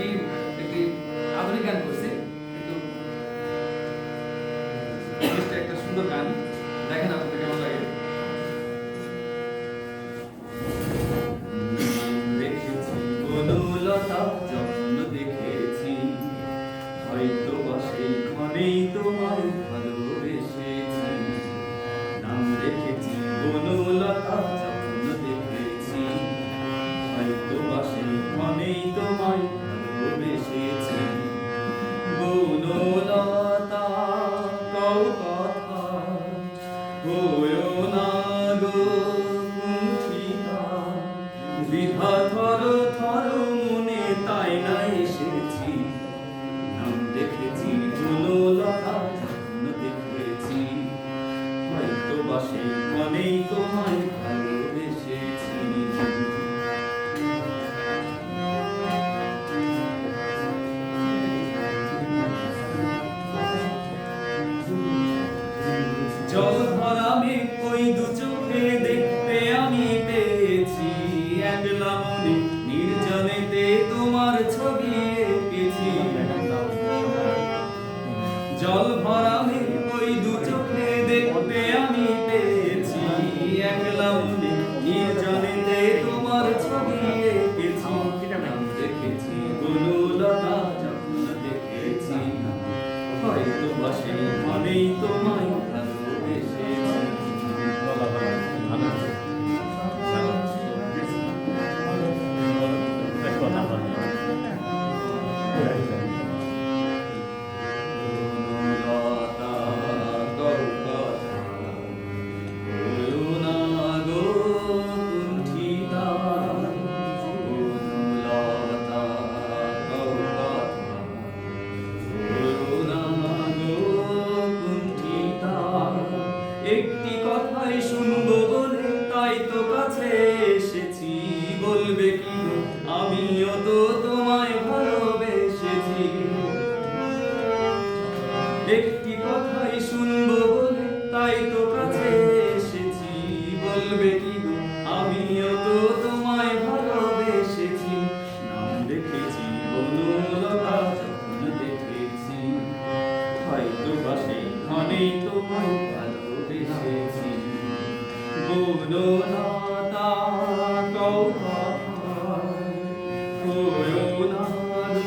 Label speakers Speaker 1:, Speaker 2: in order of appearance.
Speaker 1: গভীর গান করছে কিন্তু একটা সুন্দর গান। দেখেন আপনাকে কেমন লাগে।
Speaker 2: aleluia. ভালোবাসি। ভাবেই তোমায় কাছে এসেছি, বলবে কি? আমিও তো তোমায় ভালোবেসেছি। একটি কথাই শুনব বলে তাই তো কাছে এসেছি, বলবে কি? তোমায় ভালোবেসেছি। নাম দেখেছি